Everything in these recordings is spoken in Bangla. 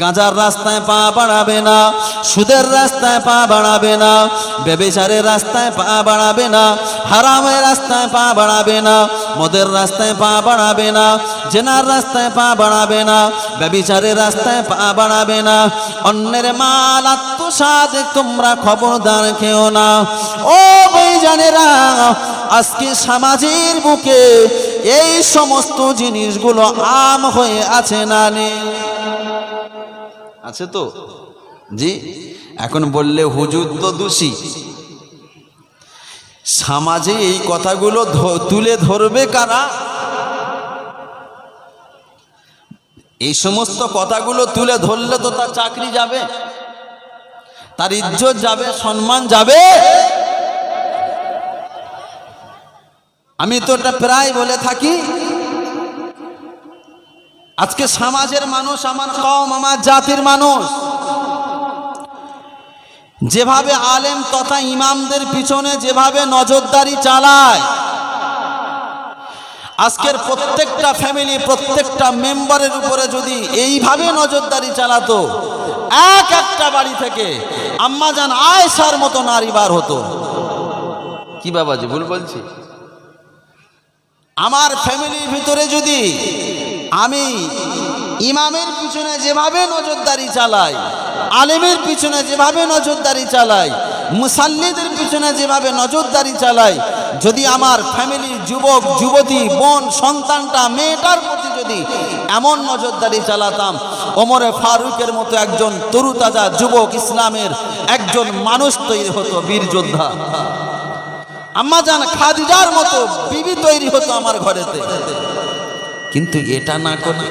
গাঁজার রাস্তায় পা বাড়াবে না, সুদের রাস্তায় পা বাড়াবে না, বেবিচারের রাস্তায় পা বাড়াবে না, হারামের রাস্তায় পা বাড়াবে না, মদের রাস্তায় পা বাড়াবে না, জেনার রাস্তায় পা বাড়াবে না, বেবিচারের রাস্তায় পা বাড়াবে না। অন্যের মাল আত্মসাদ তোমরা খবরদার খেও না। ও বৈজানেরা আজকে সমাজের বুকে এই সমস্ত জিনিসগুলো আম হয়ে আছে না নেই? আছে তো? জি? এখন বললে হুজুর তো দোষী। সমাজে এই কথাগুলো তুলে ধরবে কারা? এই সমস্ত কথাগুলো তুলে ধরলে তো তার চাকরি যাবে, তার ইজ্জত যাবে, সম্মান যাবে। আমি তো এটা প্রায় বলে থাকি। আজকে সমাজের মানুষ আমার কম আমার জাতির মানুষ যেভাবে আলেম তথা ইমামদের পিছনে যেভাবে নজরদারি চালায় আজকের প্রত্যেকটা ফ্যামিলি প্রত্যেকটা মেম্বারের উপরে যদি এইভাবে নজরদারি চালাতো এক একটা বাড়ি থেকে আম্মা যান আয়সার মতো নারী বার হতো। কি বাবাজি ভুল বলছি? আমার ফ্যামিলির ভিতরে যদি আমি ইমামের পিছনে যেভাবে নজরদারি চালাই, আলেমের পিছনে যেভাবে নজরদারি চালাই, মুসাল্লিদের পিছনে যেভাবে নজরদারি চালাই, যদি আমার ফ্যামিলির যুবক, যুবতী, বোন, সন্তানটা, মেয়েটার প্রতি যদি এমন নজরদারি চালাতাম, ওমরে ফারুকের মতো একজন তরুতাজা যুবক ইসলামের একজন মানুষ তৈরি হতো, বীর যোদ্ধা। আম্মা জান খাদিজার মতো বিবি তৈরি হতো আমার ঘরেতে। কিন্তু এটা না করে,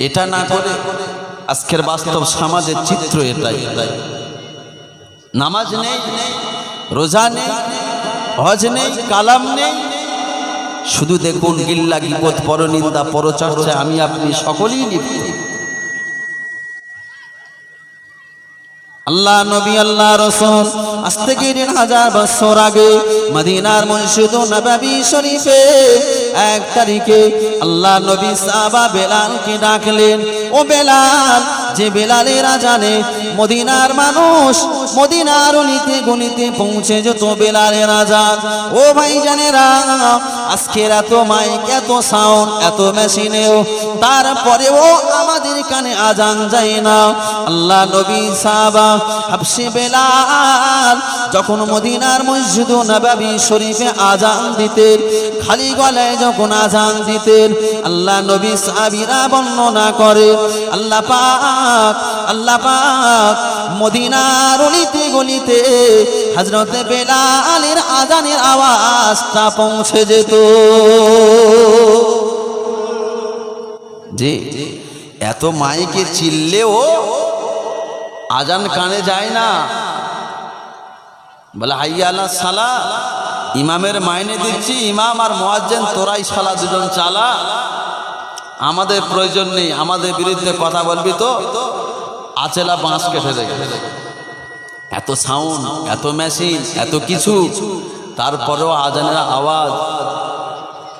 এটা না করে আজকের বাস্তব সমাজের চিত্র এটাই। নামাজ নেই, রোজা নেই, হজ নেই, কালাম নেই। শুধু দেখুন গিল্লা গিপত পরনিন্দা পরচর্চায় আমি আপনি সকলেই লিপ্ত আল্লাহ নবী, আল্লাহ রসুল। আজ থেকে দেড় হাজার বছর আগে মদিনার মসজিদ নবাবি শরীফে এক তারিখে আল্লাহ নবী সাহাবা বেলালকে ডাকলেন, ও বেলাল যে বেলালেরা জানে মদিনার মানুষ, মদিনার অলিতে গলিতে পৌঁছে যেত বেলালেরা যান ও ভাই জানেরা আজকের এত মাইক এত সাউন্ড এত মেশিনেও তারপরেও আমাদের কানে আজান যায় না। আল্লাহ নবী সাহাবা হাবসে বেলাল, যখন মদিনার মসজিদ নবাবী শরীফে আজান দিতেন, খালি গলায় যখন আজান দিতেন, আল্লাহ নবী সাহাবীরা বর্ণনা করে আল্লাহ পাক, আল্লাহ পাক মদিনার অলিতে গলিতে হজরতে বেলালের আজানের আওয়াজটা পৌঁছে যেত। জি এত মাইকে চিল্লেও আজান কানে যায় না। বলে, হাইয়া আল্লাহ সালা, ইমামের মাইনে দিচ্ছি, ইমাম আর মোয়াজ্জেন তোরাই সালা দুজন চালা। আমাদের প্রয়োজন নেই, আমাদের বিরুদ্ধে কথা বলবি তো। আচেলা বাঁশ কেটে দেবে। এত সাউন্ড এত মেশিন এত কিছু, তারপরেও আজানের আওয়াজ।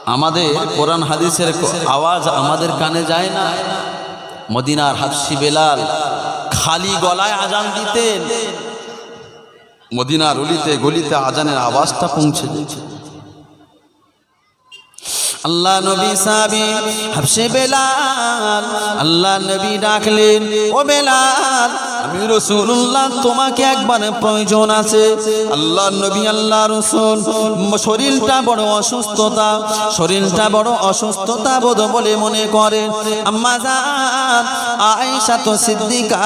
আমাদের কোরআন হাদিসের আওয়াজ আমাদের কানে যায় না। মদিনার হাফসি বেলাল খালি গলায় আজান দিতেন। মদিনার অলিতে গলিতে আজানের আওয়াজটা পৌঁছে দিচ্ছে আল্লাহ নবী সাবি হাফসে বেলাল আল্লাহ নবী ডাকলেন ও বেলাল আমি রসুল্লাহ, তোমাকে একবার প্রয়োজন আছে। আল্লাহ নবী, আল্লাহ রসুল, শরীরটা বড় অসুস্থতা, শরীরটা বড় অসুস্থতা বোধ বলে মনে করেন আম্মা আয়েশা তো সিদ্দিকা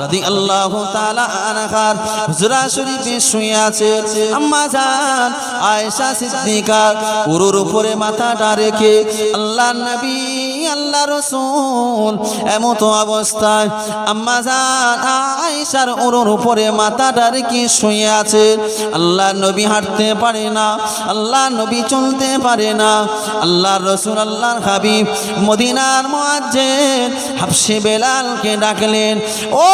রাদি আল্লাহ আছে। আয়েশা সিদ্দিকা উরুর উপরে মাথাটা রেখে আল্লাহ নবী আল্লাহ রসুল। এমত অবস্থায় আয়েশার উপরে রেখে শুয়ে আছে? আল্লাহ নবী হাঁটতে পারে না আল্লাহ নবী চলতে পারে না। আল্লাহ রসুল, আল্লাহর হাবিব মদিনার মুয়াজ্জিন হাফসে বেলালকে ডাকলেন, ও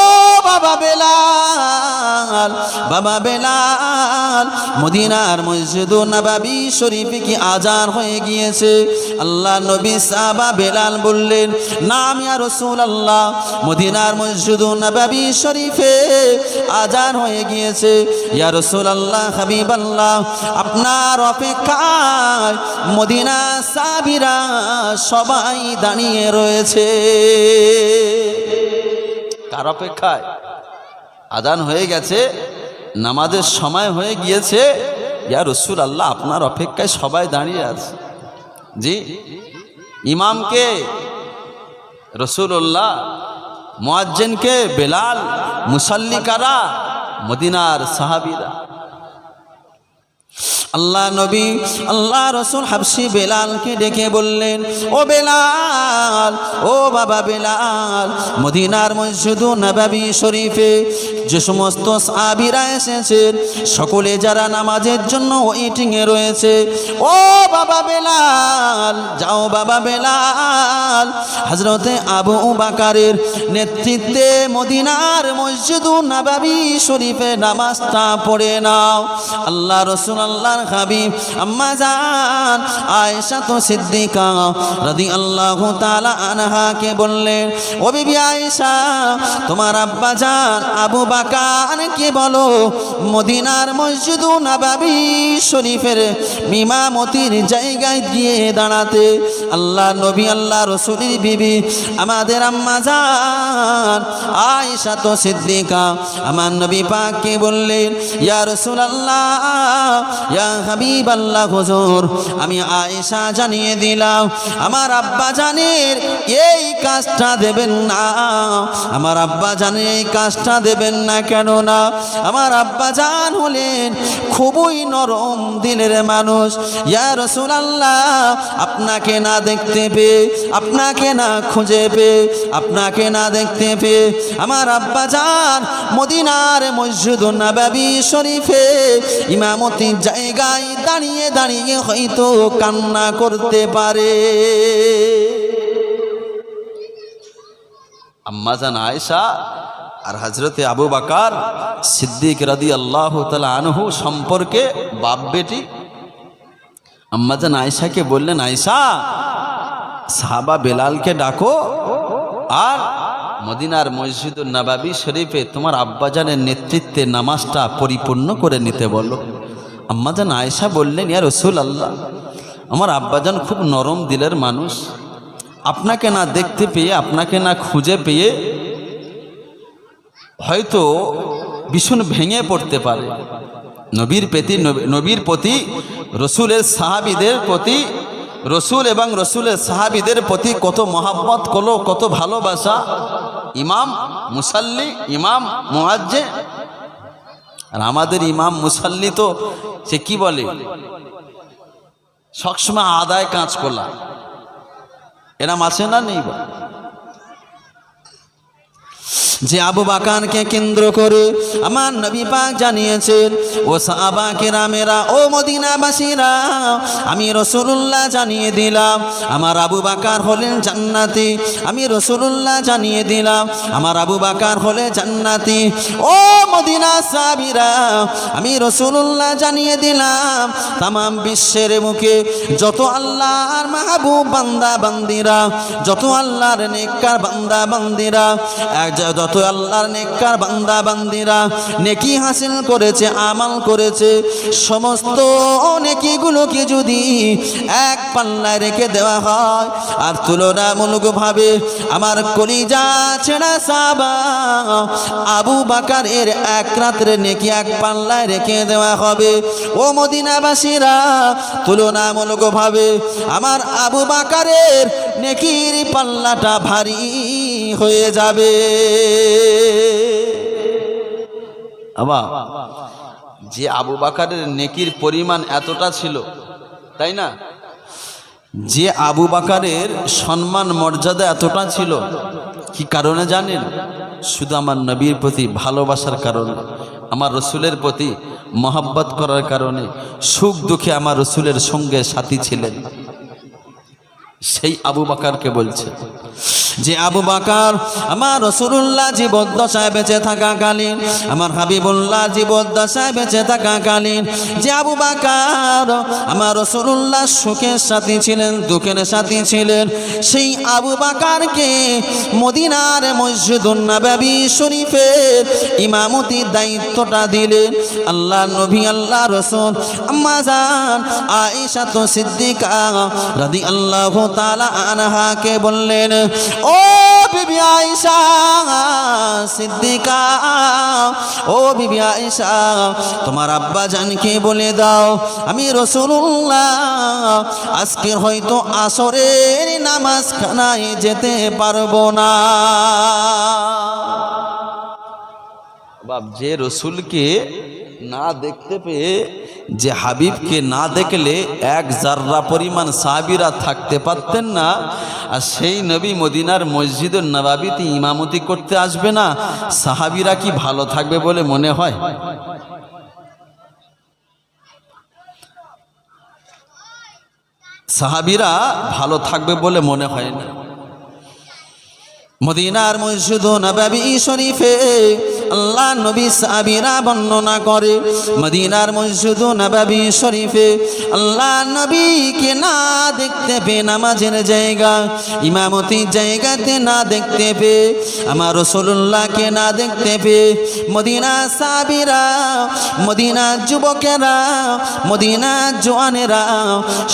বাবা বেলাল বাবা বেলাল, মদিনার মসজিদ নবাবী কি হয়ে গিয়েছে? আল্লাহ নবী সাহাবা বেলাল বেলাল বললেন, নাম ইয়া রসুল আল্লাহ মদিনার মসজিদ নবাবি শরীফে আজান হয়ে গিয়েছে। ইয়া রসুল আল্লাহ হাবিব আল্লাহ আপনার অপেক্ষায় মদিনা সাবিরা সবাই দাঁড়িয়ে রয়েছে। কার অপেক্ষায়? আদান হয়ে গেছে, নামাজের সময় হয়ে গিয়েছে। ইয়া রসুল আল্লাহ আপনার অপেক্ষায় সবাই দাঁড়িয়ে আছে। জি? ইমামকে রসুল্লাহ মোয়াজ্জেনকে বেলাল মুসল্লিকারা মদিনার সাহাবিরা। আল্লাহ নবী, আল্লাহ রসুল হাবসি বেলালকে ডেকে বললেন, ও বেলাল, ও বাবা বেলাল, মদিনার মসজিদ নবাবি শরীফে যে সমস্ত সাবিরা এসেছেন, সকলে যারা নামাজের জন্য ওয়েটিংয়ে রয়েছে, ও বাবা বেলাল, যাও বাবা বেলাল। হজরতে আবু বাকারের নেতৃত্বে মদিনার মসজিদ নবাবি শরীফে নামাজটা পড়ে নাও। আল্লাহ রসুল আল্লাহর হাবিব। আম্মা জান, আয়েশা তো সিদ্দিকা রাদি আল্লাহ তালা আনহাকে বললেন, ও বিবি আয়েশা, তোমার আব্বা জান আবু বাকার কে বলো? মদিনার মসজিদ নাবাবি শরীফের মিমামতির জায়গায় গিয়ে দাঁড়াতে আল্লাহ নবী, আল্লাহ রসুলির বিবি, আমাদের আম্মা জান, আয়েশা তো সিদ্দিকা, আমার নবী পাককে বললেন, ইয়া রসুল আল্লাহ ইয়া হাবিব আল্লাহ হুজুর, আমি আয়েশা জানিয়ে দিলাম, আমার আব্বা জানের এই কাজটা দেবেন না, আমার আব্বা জানের এই কাজটা দেবেন না কেন না আমার আব্বা জান হলেন খুবই নরম দিলের মানুষ, ইয়া রসুল আল্লাহ আপনাকে না দেখতে পেয়ে, আপনাকে না খুঁজে পেয়ে, আপনাকে না দেখতে পেয়ে, আমার আব্বা জান মদিনার মসজিদ নাবাবি শরীফে ইমামতির জায়গায় দাঁড়িয়ে দাঁড়িয়ে হয়তো কান্না করতে পারে। আম্মাজান আয়েশা আর হজরতে আবু বাকার সিদ্দিক রাদি আল্লাহ তালা আনহু সম্পর্কে বাপ বেটি আম্মাজান আয়েশাকে বললেন, আয়েশা, সাহাবা বেলালকে ডাকো আর মদিনার মসজিদুল নবাবি শরীফে তোমার আব্বাজানের নেতৃত্বে নামাজটা পরিপূর্ণ করে নিতে বলো। আম্মাজান আয়েশা বললেন, ইয়া রসুল আল্লাহ আমার আব্বাজান খুব নরম দিলের মানুষ। আপনাকে না দেখতে পেয়ে, আপনাকে না খুঁজে পেয়ে হয়তো ভীষণ ভেঙে পড়তে পারে। নবীর প্রতি নবীর প্রতি, রসুলের সাহাবিদের প্রতি, রসুল এবং রসুলের সাহাবিদের প্রতি কত মহাব্বত কলো কত ভালোবাসা। ইমাম মুসাল্লি, ইমাম মুআজ্জে আর আমাদের ইমাম মুসাল্লি তো, সে কি বলে? সবসময় আদায় কাজ করলাম এরাম আছে না নেই যে আবু বাকানকে কেন্দ্র করে আমার নবী পাক জানিয়েছেন, ও সাহাবা কেরামেরা, ও মদিনাবাসীরা, আমি রসুল্লাহ জানিয়ে দিলাম, আমার আবু বাকার হলেন জান্নাতি। আমি রসুল্লাহ জানিয়ে দিলাম, আমার আবু বাকার হলে জান্নাতি। ও মদিনা সাবিরা আমি রসুল্লাহ জানিয়ে দিলাম তাম বিশ্বের মুখে যত আল্লাহর মাহবুব বান্দা বান্দিরা যত আল্লাহর নেককার বান্দা বান্দিরা এক যত আল্লাহর নেককার বান্দা, বান্দিরা নেকি হাসিল করেছে, আমাল করেছে, সমস্ত নেকিগুলোকে যদি এক পাল্লায় রেখে দেওয়া হয়, আর তুলনামূলকভাবে আমার কলিজা ছেড়া সাবা আবু বাকারের এক রাত্রে নেকি এক পাল্লায় রেখে দেওয়া হবে। ও মদিনাবাসীরা, তুলনামূলকভাবে আমার আবু বাকারের নেকির পাল্লাটা ভারী। হয়ে যাবে। আবা যে আবু বাকারের নেকির পরিমাণ এতটা ছিল, তাই না? যে আবু বাকারের সম্মান মর্যাদা এতটা ছিল, কি কারণে জানেন? শুধু আমার নবীর প্রতি ভালোবাসার কারণে, আমার রসুলের প্রতি মহাব্বত করার কারণে, সুখ দুঃখে আমার রসুলের সঙ্গে সাথী ছিলেন। সেই আবু বাকারকে বলছে যে আবু বাকার আমার রসুল্লাহ জীবদ্দশায় বেঁচে থাকাকালীন, আমার হাবিবুল্লাহ জীবদ্দশায় বেঁচে থাকাকালীন, যে আবু বাকার আমার রসুল্লাহ সুখের সাথী ছিলেন, দুঃখের সাথী ছিলেন, সেই আবু বাকারকে মদিনার মসজিদুন নবী শরীফের ইমামতির দায়িত্বটা দিলেন। আল্লাহ নবী, আল্লাহ রসুল, আম্মা জান, আয়েশা তো সিদ্দিকা রাদি আল্লাহ তালা আনহাকে বললেন বিবি আয়েশা, সিদ্দিকা, ও বিবি আয়েশা, তোমার আব্বা জানকে বলে দাও, আমি রসুল্লাহ আজকে হয়তো আসরের নামাজ খানায় যেতে পারব না। বাপ, যে রসুলকে না দেখতে পেয়ে যে হাবিবকে না দেখলে এক জাররা পরিমাণ সাহাবিরা থাকতে পারতেন না। আর সেই নবী মদিনার মসজিদের নবাবিতে ইমামতি করতে আসবে না। সাহাবিরা কি ভালো থাকবে বলে মনে হয়? সাহাবিরা ভালো থাকবে বলে মনে হয় না। মদিনার মসজিদ নবাবী শরীফে আল্লাহ নবী সাবিরা বর্ণনা করে মদিনার মসজিদ নবাবী শরীফে, আল্লাহ নবীকে না দেখতে পেয়ে নামাজের জায়গা, ইমামতির জায়গাতে না দেখতে পেয়ে, আমার রসুল্লাহকে না দেখতে পেয়ে মদিনা সাবিরা মদিনা যুবকেরা, মদিনা জোয়ানেরা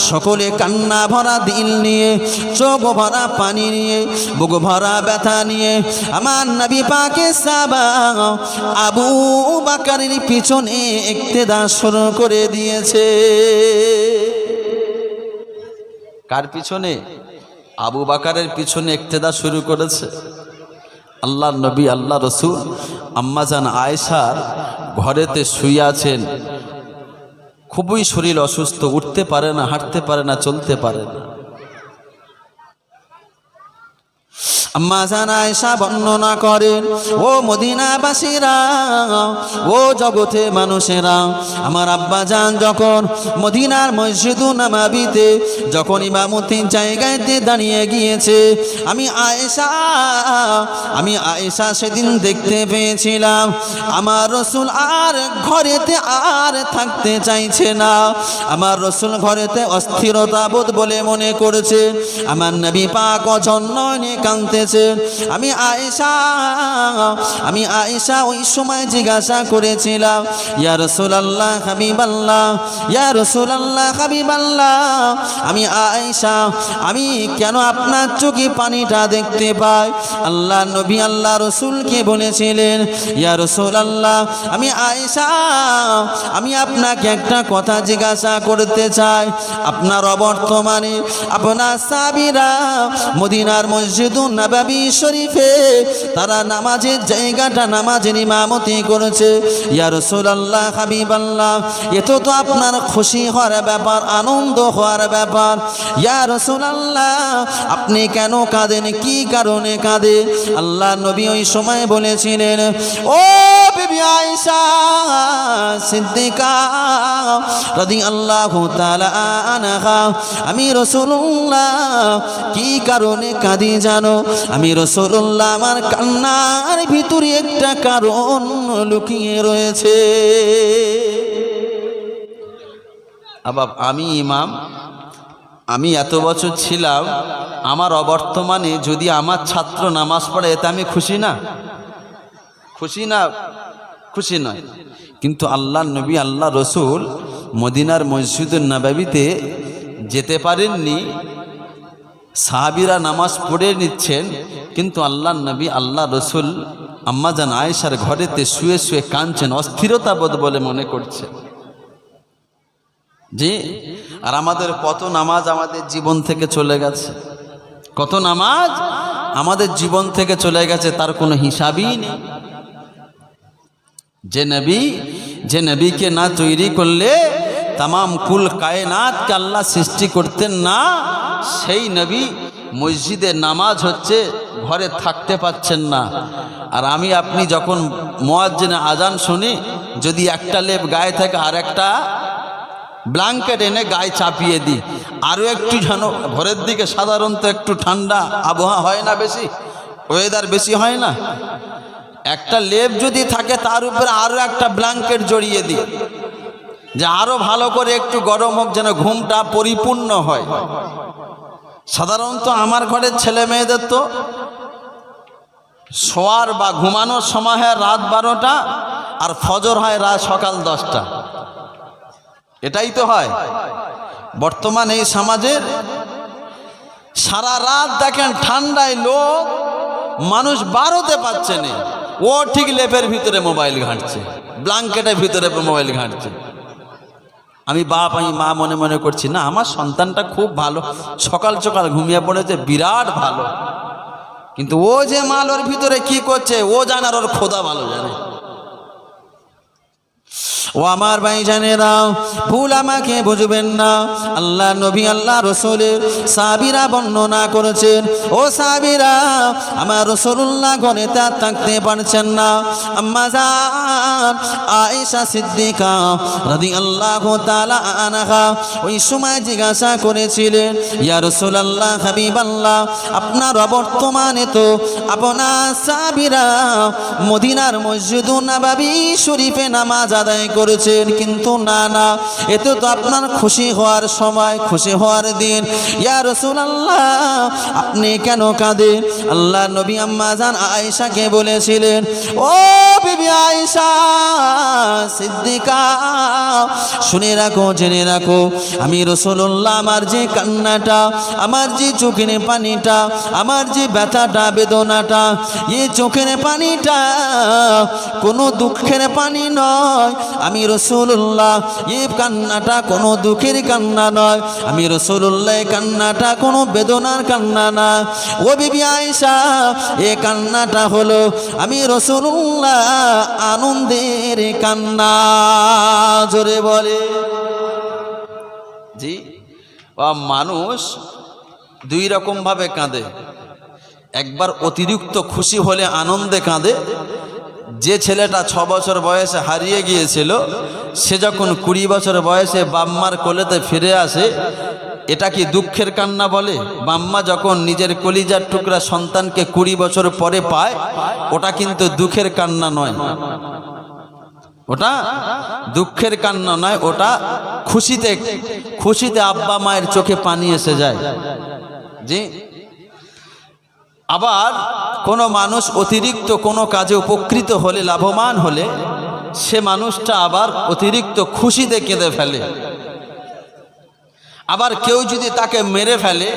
সকলে কান্না ভরা দিল নিয়ে, চোখ ভরা পানি নিয়ে, বুক ভরা ব্যথা নিয়ে, আমার নবী পাকে সাবা আবু বাকারের পিছনে একতেদা শুরু করে দিয়েছে। কার পিছনে? আবু বাকারের পিছনে একতেদা শুরু করেছে। আল্লাহ নবী, আল্লাহ রসুল আম্মাজান আয়েশার ঘরেতে শুয়ে আছেন। খুবই শরীর অসুস্থ, উঠতে পারে না, হাঁটতে পারে না, চলতে পারে না। আম্মা জানায়সা বর্ণনা করেন, ও মদিনাবাসীরা, ও জগতে মানুষেরা, আমার আব্বা যান যখন মদিনার মসজিদু নামাবিতে যখন ইমামতির জায়গাতে দাঁড়িয়ে গিয়েছে, আমি আয়েশা আমি আয়েশা সেদিন দেখতে পেয়েছিলাম। আমার রসুল আর ঘরেতে আর থাকতে চাইছে না। আমার রসুল ঘরেতে অস্থিরতা বোধ বলে মনে করেছে। আমার নবী পাক অজন্যনে কাঁদতেছে আমি আয়েশা আমি আয়েশা ওই সময় জিজ্ঞাসা করেছিলাম ইয়া রসুলাল্লাহ হাবিবাল্লাহ, ইয়া রসুলাল্লাহ হাবিবাল্লাহ, আমি আয়েশা, আমি কেন আপনার চোখে পানিটা দেখতে পাই? আল্লাহ নবী, আল্লাহ রসুলকে বলেছিলেন, ইয়া রসুল আল্লাহ আমি আয়েশা, আমি আপনাকে একটা কথা জিজ্ঞাসা করতে চাই। আপনার অবর্তমানে আপনার সাবিরা মদিনার মসজিদ নবাবী শরীফে তারা নামাজের জায়গাটা নামাজের ইমামতি করেছে। ইয়া রসুল আল্লাহ হাবিব আল্লাহ এত তো আপনার খুশি হওয়ার ব্যাপার, আনন্দ হওয়ার ব্যাপার। ইয়া রসুল আল্লাহ আপনি কেন কাঁদেন? কি কারণে কাঁদে? আল্লাহ নবী ওই সময় বলেছিলেন, ও বিবি রাদি আল্লাহ আমি রসুল্লাহ কি কারণে কাঁদি জানো? আমি রসুল্লাহ, আমার কান্নার ভিতরে একটা কারণ লুকিয়ে রয়েছে। আবার আমি ইমাম, আমি এত বছর ছিলাম, আমার অবর্তমানে যদি আমার ছাত্র নামাজ পড়ে, এতে আমি খুশি না? খুশি না? খুশি নয়। কিন্তু আল্লাহ নবী আল্লাহ রসুল মদিনার মসজিদুল নবাবিতে যেতে পারেননি সাহাবিরা নামাজ পড়ে নিচ্ছেন, কিন্তু আল্লাহ নবী আল্লাহ রসুল আম্মাজান আয়েশার ঘরেতে শুয়ে শুয়ে কাঁদছেন, অস্থিরতা বোধ বলে মনে করছে জি, আর আমাদের কত নামাজ আমাদের জীবন থেকে চলে গেছে। কত নামাজ আমাদের জীবন থেকে চলে গেছে, তার কোনো হিসাবই নেই। যে নবী, যে নবীকে না তৈরি করলে তাম কুল কায়নাতকে আল্লাহ সৃষ্টি করতেন না সেই নবী মসজিদে নামাজ হচ্ছে ঘরে থাকতে পাচ্ছেন না আর আমি আপনি যখন মোয়াজ্জেনে আজান শুনি যদি একটা লেপ গায়ে থাকে আর একটা ব্ল্যাঙ্কেট এনে গায়ে চাপিয়ে দিই আরও একটু যেন ভোরের দিকে সাধারণত একটু ঠান্ডা আবহাওয়া হয় না বেশি ওয়েদার বেশি হয় না একটা লেপ যদি থাকে তার উপরে আরও একটা ব্ল্যাঙ্কেট জড়িয়ে দিই যে আরও ভালো করে একটু গরম হোক যেন ঘুমটা পরিপূর্ণ হয়। সাধারণত আমার ঘরের ছেলে মেয়েদের তো শোয়ার বা ঘুমানোর সময় হয় রাত বারোটা আর ফজর হয় রাত সকাল দশটা। এটাই তো হয়। বর্তমান এই সমাজের সারা রাত দেখেন ঠান্ডায় লোক মানুষ বারোতে পাচ্ছে না। ও ঠিক লেপের ভিতরে মোবাইল ঘাঁটছে, ব্ল্যাঙ্কেটের ভিতরে মোবাইল ঘাঁটছে। আমি বাপ, আমি মা মনে মনে করছি, না, আমার সন্তানটা খুব ভালো। সকাল সকাল ঘুমিয়ে পড়েছে, বিরাট ভালো। কিন্তু ও যে মাল ওর ভিতরে কি করছে, ও জানার ওর খোদা ভালো জানে। ও আমার ভাই জানেরা, ভুল আমাকে বুঝবেন না। আল্লাহ নবী, আল্লাহ রসুলের সাবিরা বর্ণনা করেছেন, ও সাবিরা আমার রসুল্লাহ ঘরে তার থাকতে পারছেন না। আম্মা জান, আয়েশা সিদ্দিকা রাদি আল্লাহ তালা আনাহা ওই সময় জিজ্ঞাসা করেছিলেন, ইয়া রসুলাল্লাহ হাবিব আল্লাহ আপনার অবর্তমানে তো আপনার সাবিরা মদিনার মসজিদ নাবাবি শরীফে নামাজ আদায় করেছেন, কিন্তু না না, এতে তো আপনার খুশি হওয়ার সময়, খুশি হওয়ার দিন। ইয়া রসুলাল্লাহ, আপনি কেন কাঁদেন? আল্লাহ নবী আম্মা জান আয়েশাকে বলেছিলেন, ও বিবি আয়েশা, সিদ্দিকা, শুনে রাখো, জেনে রাখো, আমি রসুল্লাহ আমার যে কান্নাটা, আমার যে চোখের পানিটা, আমার যে ব্যথাটা, বেদনাটা, এ চোখের পানিটা কোনো দুঃখের পানি নয় রসুল্লাহ এ কান্নাটা কোনো দুঃখের কান্না নয়। আমি রসুল্লাহ কান্নাটা কোনো বেদনার কান্না না। ও বিবি আয়েশা, এ কান্নাটা হলো আমি রসুল্লাহ আনন্দের কান্না। জোরে বলে। জি? মানুষ দুই রকমভাবে কাঁদে। একবার অতিরিক্ত খুশি হলে আনন্দে কাঁদে যে ছেলেটা ছ বছর বয়সে হারিয়ে গিয়েছিল, সে যখন কুড়ি বছর বয়সে বাম্মার কোলেতে ফিরে আসে, এটা কি দুঃখের কান্না বলে? বাম্মা যখন নিজের কলিজার টুকরা সন্তানকে কুড়ি বছর পরে পায়, ওটা কিন্তু দুঃখের কান্না নয়। ওটা দুঃখের কান্না নয়, ওটা খুশিতে খুশিতে আব্বা মায়ের চোখে পানি এসে যায়। জি? আবার কোনো মানুষ অতিরিক্ত কোনো কাজে উপকৃত হলে, লাভবান হলে, সে মানুষটা আবার অতিরিক্ত খুশিতে কেঁদে ফেলে। আবার কেউ যদি তাকে মেরে ফেলে,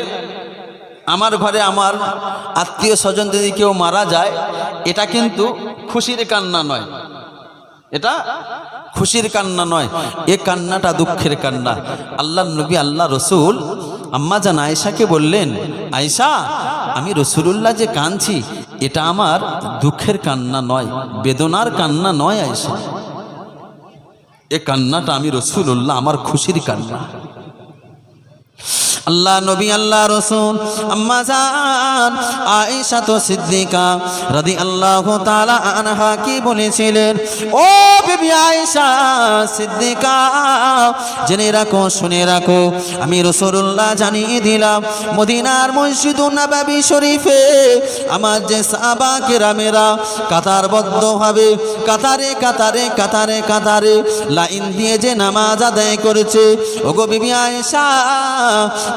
আমার ঘরে আমার আত্মীয় স্বজন যদি কেউ মারা যায়, এটা কিন্তু খুশির কান্না নয়। এটা খুশির কান্না নয়, এ কান্নাটা দুঃখের কান্না। আল্লাহ নবী আল্লাহ রসুল আম্মা জান আয়সাকে বললেন আয়সা আমি রসুলুল্লাহ যে কাঁদছি, এটা আমার দুঃখের কান্না নয়, বেদনার কান্না নয় আয়সা এ কান্নাটা আমি রসুলুল্লাহ, আমার খুশির কান্না। আল্লাহ নবী, আল্লাহ রসুল, আম্মা তো সিদ্দিকা রাদি আল্লাহ আনহা কি বলেছিলেন? ও বিবি আয়েশা সিদ্দিকা, জেনে রাখো, শুনে রাখো, আমি রসুল্লাহ জানিয়ে দিলাম, মদিনার মসজিদ নাবাবি শরীফে আমার যে সাহাবা কেরামেরা কাতারবদ্ধভাবে কাতারে কাতারে কাতারে কাতারে লাইন দিয়ে যে নামাজ আদায় করেছে, ওগো বিবি আয়েশা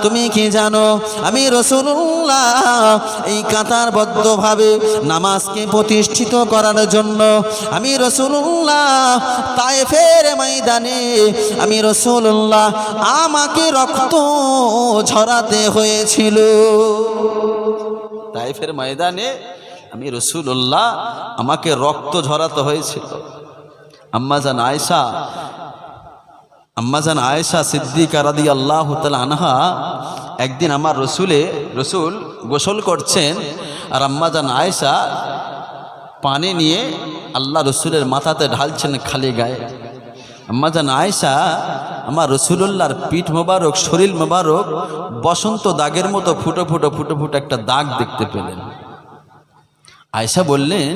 তুমি কি জানো? আমি রসুল্লাহ এই কাতারবদ্ধভাবে নামাজকে প্রতিষ্ঠিত করার জন্য আমি রসুল্লাহ তায়েফের ময়দানে আমি রসুল্লাহ আমাকে রক্ত ঝরাতে হয়েছিল। তাইফের ময়দানে আমি রসুল্লাহ আমাকে রক্ত ঝরাতে হয়েছিল। আম্মাজান আয়সা আম্মাজান আয়েশা সিদ্দিকা রাদি আল্লাহ আনহা একদিন আমার রসুলে, রসুল গোসল করছেন আর আম্মাজান আয়েশা পানি নিয়ে আল্লাহ রসুলের মাথাতে ঢালছেন খালি গায়ে। আম্মাজান আয়েশা আমার রসুলুল্লাহর পিঠ মোবারক, শরীর মোবারক বসন্ত দাগের মতো ফুটো ফুটো ফুটো ফুটো একটা দাগ দেখতে পেলেন। আয়সা বললেন,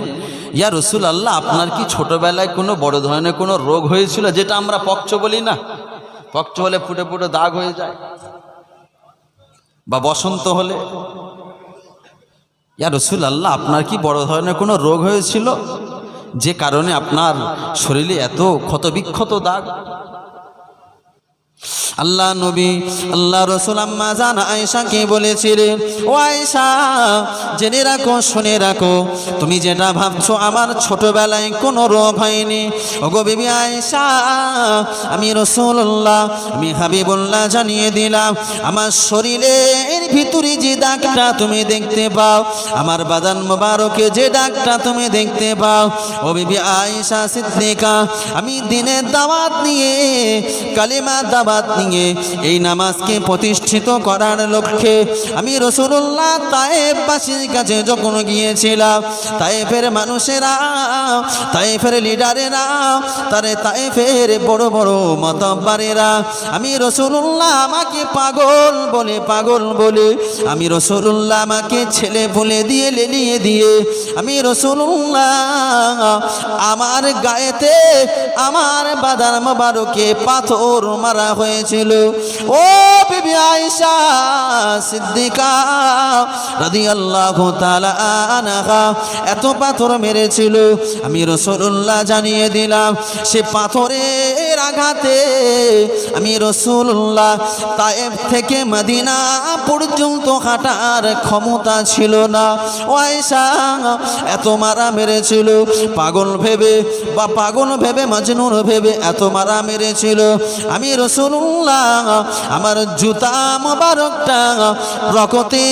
ইয়া রসুল আল্লাহ আপনার কি ছোটবেলায় কোনো বড় ধরনের কোনো রোগ হয়েছিল যেটা আমরা পক্ষ বলি না? পক্ষ হলে ফুটে ফুটে দাগ হয়ে যায় বা বসন্ত হলে। ইয়া রসুল আল্লাহ আপনার কি বড় ধরনের কোনো রোগ হয়েছিল যে কারণে আপনার শরীরে এত ক্ষতবিক্ষত দাগ? আল্লাহ নবী, আল্লাহ রসুল আম্মা জান আয়েশাকে বলেছিলেন, ও আয়সা জেনে রাখো, শুনে রাখো, তুমি যেটা ভাবছ আমার ছোটবেলায় কোনো রোগ হয়নি। ওগো বিবি আয়েশা, আমি রসুল্লাহ আমি হাবিবুল্লাহ জানিয়ে দিলাম, আমার শরীরের ভিতরে যে দাগটা তুমি দেখতে পাও, আমার বাদান মোবারকে যে দাগটা তুমি দেখতে পাও, ও বিবি আয়েশা সিদ্দিকা, আমি দিনের দাওয়াত নিয়ে কালিমা দাওয়াত নিয়ে এই নামাজকে প্রতিষ্ঠিত করার লক্ষ্যে আমি রসুল্লাহ তায়েববাসীর কাছে যখন গিয়েছিলাম তায়েফের মানুষেরা তায়েফের লিডারেরা, তারে তায়েফের বড় বড় মতব্বারেরা, আমি রসুল্লাহ আমাকে পাগল বলে পাগল বলে, আমি রসুল্লাহ আমাকে ছেলে বলে দিয়ে, লেলিয়ে দিয়ে, আমি রসুল্লাহ আমার গায়েতে আমার বাদার মোবারকে পাথর মারা হয়েছিল ও বিবি আয়েশা সিদ্দিকা রাদিয়াল্লাহু তাআলা আনহা, এত পাথর মেরেছিল। আমি রাসূলুল্লাহ জানিয়ে দিলাম, সে পাথরের আঘাতে আমি রাসূলুল্লাহ তায়েব থেকে মদিনা পর্যন্ত হাঁটার ক্ষমতা ছিল না। ও আয়েশা এত মারা মেরেছিল। পাগল ভেবে বা পাগল ভেবে মজনুর ভেবে এত মারা মেরেছিল। আমি রসুল্লাহ আমার জুতা মোবারকটা রকতে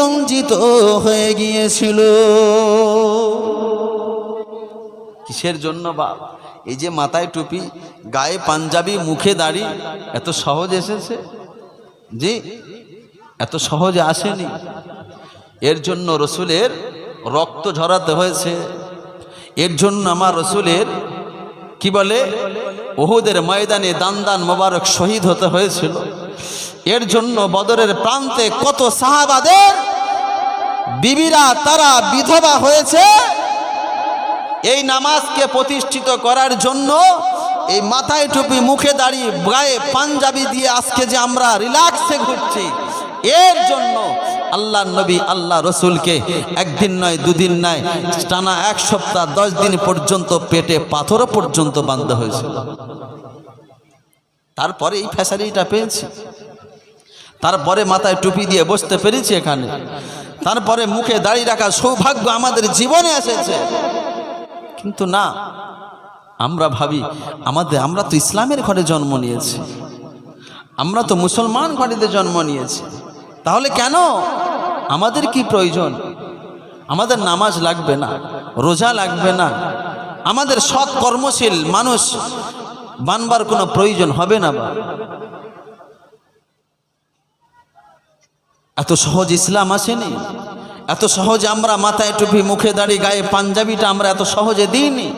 রঞ্জিত হয়ে গিয়েছিল। কিসের জন্য বা এই যে মাথায় টুপি, গায়ে পাঞ্জাবি, মুখে দাড়ি, এত সহজ এসেছে? জি, এত সহজে আসেনি। এর জন্য রসুলের রক্ত ঝরাতে হয়েছে। এর জন্য আমার রসুলের, কি বলে, ওহুদের ময়দানে দান দান মোবারক শহীদ হতে হয়েছিল। এর জন্য বদরের প্রান্তে কত সাহাবাদের, বিবিরা, তারা বিধবা হয়েছে। এই নামাজকে প্রতিষ্ঠিত করার জন্য এই মাথায় টুপি, মুখে দাঁড়িয়ে গায়ে পাঞ্জাবি দিয়ে আজকে যে আমরা রিল্যাক্সে ঘুরছি, এর জন্য আল্লাহ নবী, আল্লাহ রসুলকে একদিন নয়, দুদিন নয়, টানা এক সপ্তাহ, দশ দিন পর্যন্ত পেটে পাথর পর্যন্ত বাঁধতে হয়েছিল তারপরে এই ফ্যাসালিটা পেয়েছি। তারপরে মাথায় টুপি দিয়ে বসতে পেরেছি এখানে। তারপরে মুখে দাড়ি রাখা সৌভাগ্য আমাদের জীবনে এসেছে। কিন্তু না। আমরা ভাবি, আমাদের, আমরা তো ইসলামের ঘরে জন্ম নিয়েছি। আমরা তো মুসলমান ঘরেতে জন্ম নিয়েছি। তাহলে কেন? আমাদের কি প্রয়োজন? আমাদের নামাজ লাগবে না, রোজা লাগবে না। আমাদের সৎ কর্মশীল মানুষ, বানবার কোনো প্রয়োজন হবে না বা? এত সহজ ইসলাম আসেনি? এত সহজে আমরা মাথায় টুপি, মুখে দাঁড়িয়ে গায়ে পাঞ্জাবিটা আমরা এত সহজে দিইনি।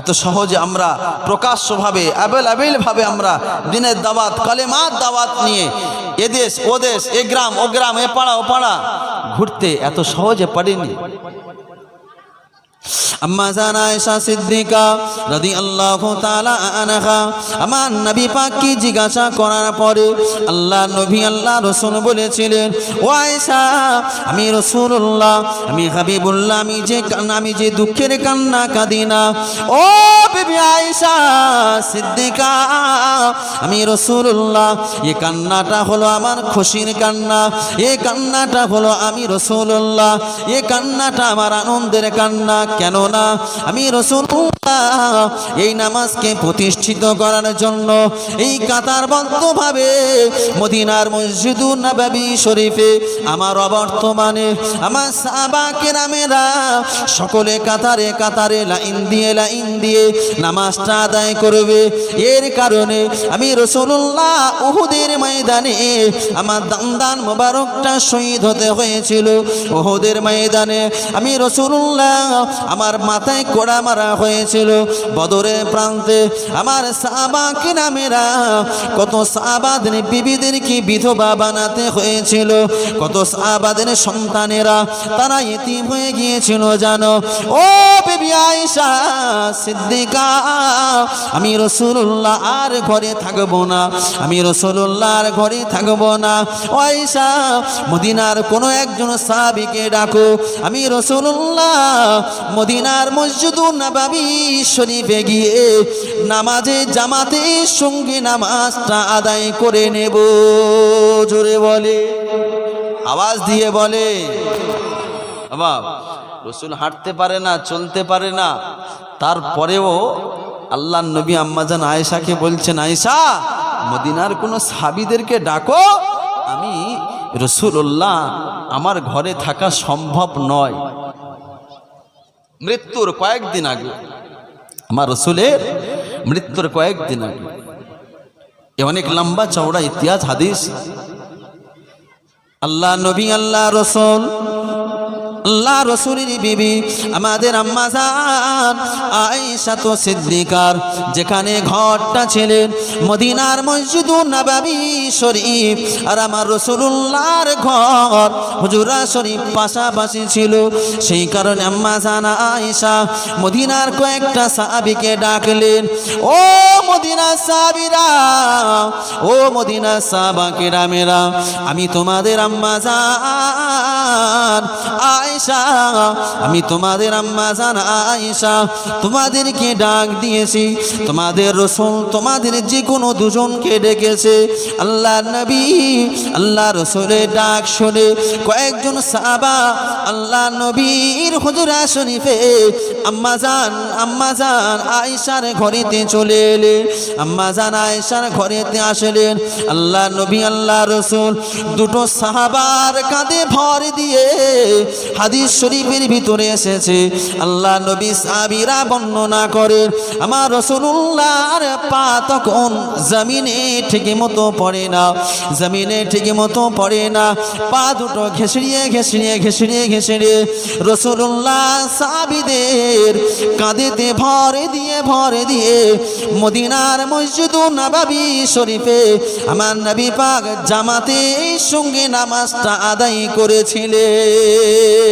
এত সহজে আমরা প্রকাশ্যভাবে অ্যাবেল অ্যাবেলভাবে আমরা দিনের দাওয়াত, কালেমার দাওয়াত নিয়ে এদেশ, ওদেশ দেশ এ গ্রাম, ও গ্রাম, এ পাড়া, ও পাড়া ঘুরতে এত সহজে পারিনি। আম্মা জান আয়েশা সিদ্দিকা রাদিয়াল্লাহু তাআলা আনহা। আমার জিজ্ঞাসা করার পরে আল্লাহ আল্লাহ বলেছিলেন, ও আয়েশা, আমি আমি হাবিবুল্লাহ, আমি যে আমি যে দুঃখের কান্না সিদ্দিকা, আমি কান্নাটা হলো আমার খুশির কান্না এই কান্নাটা হলো আমি রাসূলুল্লাহ এই কান্নাটা আমার আনন্দের কান্না কেননা আমি রসুল্লাহ এই নামাজকে প্রতিষ্ঠিত করার জন্য এই কাতারবদ্ধভাবে মদিনার মসজিদুর শরীফে আমার অবর্তমানে আমার সাবাকে নামেরা সকলে কাতারে কাতারে লাইন দিয়ে লাইন দিয়ে নামাজটা আদায় করবে। এর কারণে আমি রসুল্লাহ উহুদের ময়দানে আমার দান দান মোবারকটা শহীদ হতে হয়েছিল। উহুদের ময়দানে আমি রসুল্লাহ আমার মাথায় কোড়া মারা হয়েছিল। বদরের প্রান্তে আমার সাবা সাবাকে নামেরা, কত সাবাদের বিবিদেরকে বিধবা বানাতে হয়েছিল? কত সাবাদের সন্তানেরা, তারা ইতিম হয়ে গিয়েছিল জানো? ও বেবি আয়েশা সিদ্দিকা, আমি রসুল্লাহ আর ঘরে থাকব না, আমি রসুল্লাহ আর ঘরে থাকব না। আয়েশা, মদিনার কোনো একজন সাহাবিকে ডাকো, আমি রসুল্লাহ মদিনার মসজিদুন নবাবি শরীফে গিয়ে নামাজে জামাতের সঙ্গে নামাজটা আদায় করে নেব। জোরে বলে, আওয়াজ দিয়ে বলে রসুল হাঁটতে পারে না, চলতে পারে না। তারপরেও আল্লাহ নবী আম্মাজান আয়েশাকে বলছেন, আয়েশা, মদিনার কোনো সাবিদেরকে ডাকো, আমি রসুল্লাহ আমার ঘরে থাকা সম্ভব নয়। মৃত্যুর কয়েকদিন আগে, আমার রসুলের মৃত্যুর কয়েকদিন আগে, এ অনেক লম্বা চওড়া ইতিহাস, হাদিস। আল্লাহ, নবী, আল্লাহ, রসুল আল্লাহ রসুলের বিবি, আমাদের আম্মা জান আয়েশা তো সিদ্দিকার, যেখানে ঘরটা ছিলেন মদিনার মসজিদুন নবাবী শরীফ, আর আমার রসুল্লাহর ঘর হুজুরা শরীফ পাশাপাশি ছিল। সেই কারণে আম্মা জান, আয়েশা মদিনার কয়েকটা সাহাবিকে ডাকলেন, ও মদিনা সাবিরা ও মদিনা সাবাকেরা মেরা আমি তোমাদের আম্মা জান আমি তোমাদের আম্মা জান আয়েশা, তোমাদেরকে ডাক দিয়েছি, তোমাদের রসুল তোমাদের যে কোনো দুজনকে ডেকেছে। আল্লাহ নবী, আল্লাহ রসুলের ডাক শুনে কয়েকজন সাবা আল্লাহ নবীর হুজুরা শরীফে আম্মা জান আম্মা জান আয়েশার ঘরেতে চলে এলে আম্মা জান আয়েশার ঘরেতে আসলেন। আল্লাহ নবী, আল্লাহ রসুল দুটো সাহাবার কাঁধে ভর দিয়ে হাদিস শরীফের ভিতরে এসেছে, আল্লাহ নবী সাবিরা বর্ণনা করে, আমার রসুল্লাহর পা তখন জমিনে ঠিক মতো পড়ে না, জমিনে ঠিক মতো পড়ে না, পা দুটো ঘেসড়িয়ে ঘেসড়িয়ে ঘেসড়িয়ে ঘেসড়িয়ে রসুল্লাহ সাবিদের কাঁধেতে ভরে দিয়ে ভরে দিয়ে মদিনার মসজিদ নবাবি শরীফে আমার নবী পাক জামাতে সঙ্গে নামাজটা আদায় করেছিলেন।